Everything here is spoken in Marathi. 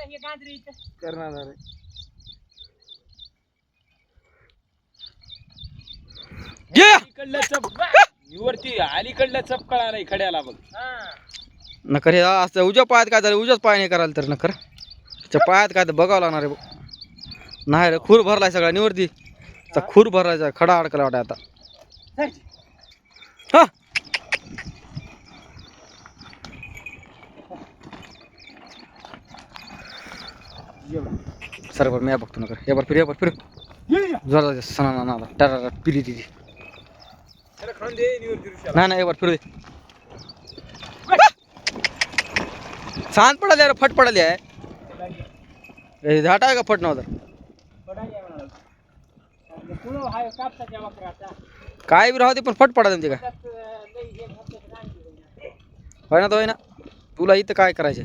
आता हे गांजरी इथं. करणार आहे. घे! अलीकडल्या चप. वरती अलीकडल्या चपकळा नाही खड्याला बघ. हा. नकर हे असं उज्या पायात काय झालं? उज्याच पाय नाही करायला तर नकर. त्याच्या पायात काय तर बघावं लागणार आहे बघ. नाही रे खूर भरलाय सगळा निवडती तर खूर भरायचा खडा अडकला वाटत आता. सर बरं मी या बघतो नकर या बरं फिर. या बरं फिर जोरात सणा ना ना टरा पिली तिची. त्याला खाऊन दे निवरती ऋषाला. नाही नाही एक बार फिरू दे. सांत पडाली अरे फट पडाली आहे झाट आहे का फट नव्हता? या. काय बी राहू दे पण फट पडा तुमची काय. होय ना तो होय ना. तुला इथं काय करायचं